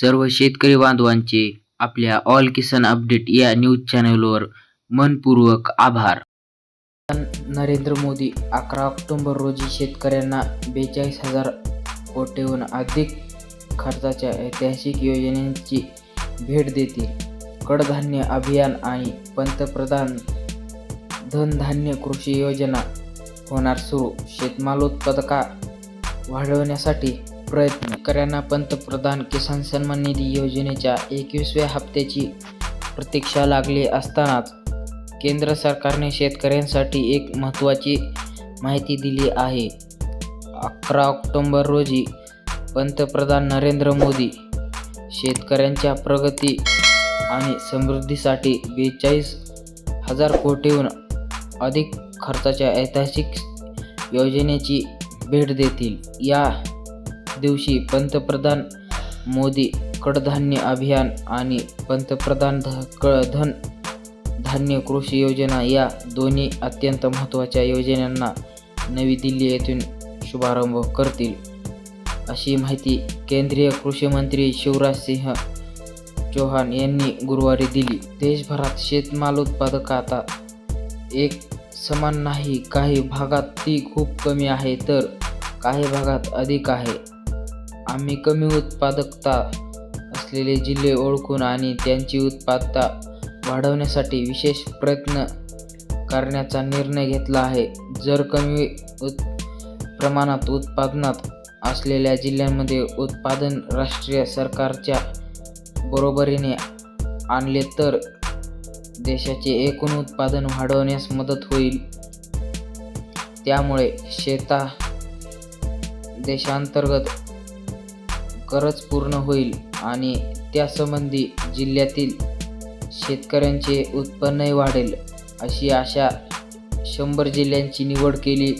सर्व शेतकरी बांधवांचे आपल्या ऑल किसान अपडेट या न्यूज चॅनलवर मनपूर्वक आभार. नरेंद्र मोदी अकरा ऑक्टोबर रोजी शेतकऱ्यांना बेचाळीस हजार कोटीहून अधिक खर्चाच्या ऐतिहासिक योजनांची भेट देतील. कडधान्य अभियान आणि पंतप्रधान धनधान्य कृषी योजना होणार सुरू. शेतमाल उत्पादका वाढवण्यासाठी प्रयत्न शेतकऱ्यांना पंतप्रधान किसान सन्मान निधी योजनेच्या एकवीसव्या हप्त्याची प्रतीक्षा लागली असतानाच केंद्र सरकारने शेतकऱ्यांसाठी एक महत्त्वाची माहिती दिली आहे. अकरा ऑक्टोंबर रोजी पंतप्रधान नरेंद्र मोदी शेतकऱ्यांच्या प्रगती आणि समृद्धीसाठी बेचाळीस हजार कोटीहून अधिक खर्चाच्या ऐतिहासिक योजनेची भेट देतील. या दिवशी पंतप्रधान मोदी कडधान्य अभियान आणि पंतप्रधान ध धन धान्य कृषी योजना या दोन्ही अत्यंत महत्त्वाच्या योजनांना नवी दिल्ली येथून शुभारंभ करतील. अशी माहिती केंद्रीय कृषी मंत्री शिवराज सिंह चौहान यांनी गुरुवारी दिली. देशभरात शेतमाल उत्पादक आता एक समान नाही. काही भागात ती खूप कमी आहे तर काही भागात अधिक आहे. आम्ही कमी उत्पादकता असलेले जिल्हे ओळखून आणि त्यांची उत्पादकता वाढवण्यासाठी विशेष प्रयत्न करण्याचा निर्णय घेतला आहे. जर कमी उत् प्रमाणात उत्पादनात असलेल्या जिल्ह्यांमध्ये उत्पादन राष्ट्रीय सरकारच्या बरोबरीने आणले तर देशाचे एकूण उत्पादन वाढवण्यास मदत होईल. त्यामुळे शेता देशांतर्गत गरज पूर्ण होईल आणि त्यासंबंधी जिल्ह्यातील शेतकऱ्यांचे उत्पन्नही वाढेल अशी आशा शंभर जिल्ह्यांची निवड केली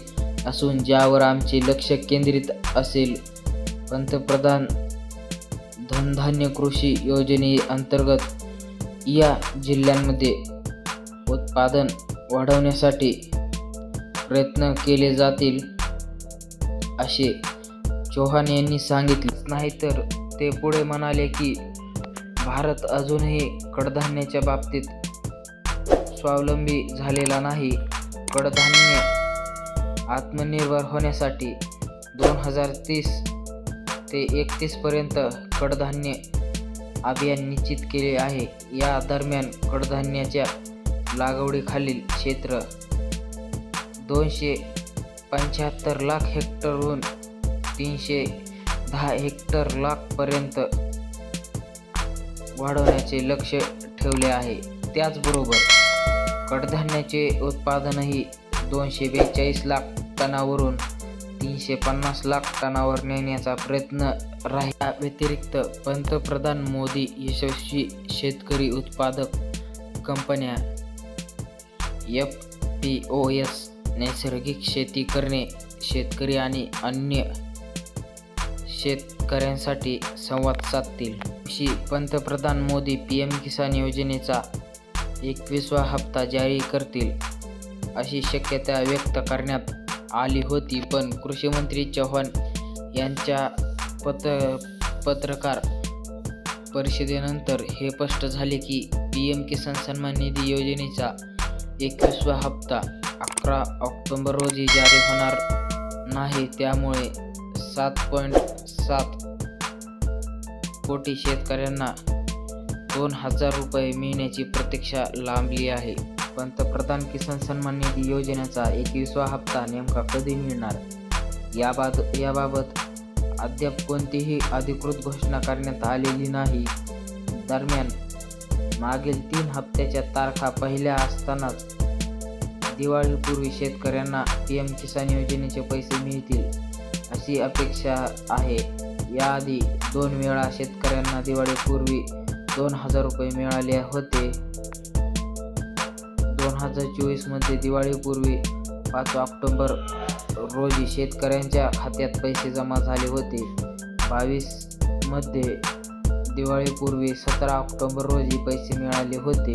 असून ज्यावर आमचे लक्ष केंद्रित असेल पंतप्रधान धनधान्य कृषी योजनेअंतर्गत या जिल्ह्यांमध्ये उत्पादन वाढवण्यासाठी प्रयत्न केले जातील असे चौहान यांनी सांगितले नाहीतर ते पुढे म्हणाले की भारत अजूनही कडधान्याच्या बाबतीत स्वावलंबी झालेला नाही. कडधान्य आत्मनिर्भर होण्यासाठी दोन हजार तीस ते एकतीसपर्यंत कडधान्य अभियान निश्चित केले आहे. या दरम्यान कडधान्याच्या लागवडीखालील क्षेत्र दोनशे पंच्याहत्तर लाख हेक्टरहून तीनशे दहा हेक्टर लाखपर्यंत वाढवण्याचे लक्ष ठेवले आहे. त्याचबरोबर कडधान्याचे उत्पादनही दोनशे बेचाळीस लाख टनावरून तीनशे पन्नास लाख टनावर नेण्याचा प्रयत्न राहिला. व्यतिरिक्त पंतप्रधान मोदी यशस्वी शेतकरी उत्पादक कंपन्या एफ पी ओ एस नैसर्गिक शेती करणे शेतकरी आणि अन्य शेतकऱ्यांसाठी संवाद साधतील. दिवशी पंतप्रधान मोदी पी एम किसान योजनेचा एकवीसवा हप्ता जारी करतील अशी शक्यता व्यक्त करण्यात आली होती. पण कृषीमंत्री चव्हाण यांच्या पत पत्रकार परिषदेनंतर हे स्पष्ट झाले की पी एम किसान सन्मान निधी योजनेचा एकवीसवा हप्ता अकरा ऑक्टोबर रोजी जारी होणार नाही. त्यामुळे सात पॉईंट सात कोटी शेतकऱ्यांना दोन हजार रुपये मिळण्याची प्रतीक्षा लांबली आहे. पंतप्रधान किसान सन्मान निधी योजनेचा एकवीसवा हप्ता नेमका कधी मिळणार? याबाद याबाबत अद्याप कोणतीही अधिकृत घोषणा करण्यात आलेली नाही. दरम्यान मागील तीन हप्त्याच्या तारखा पहिल्या असतानाच दिवाळीपूर्वी शेतकऱ्यांना पी एम किसान योजनेचे पैसे मिळतील. अशी अपेक्षा आहे. याआधी दोन वेळा शेतकऱ्यांना दिवाळीपूर्वी दोन हजार रुपये मिळाले होते. दोन हजार चोवीसमध्ये दिवाळीपूर्वी पाच ऑक्टोबर रोजी शेतकऱ्यांच्या खात्यात पैसे जमा झाले होते. बावीसमध्ये दिवाळीपूर्वी सतरा ऑक्टोबर रोजी पैसे मिळाले होते.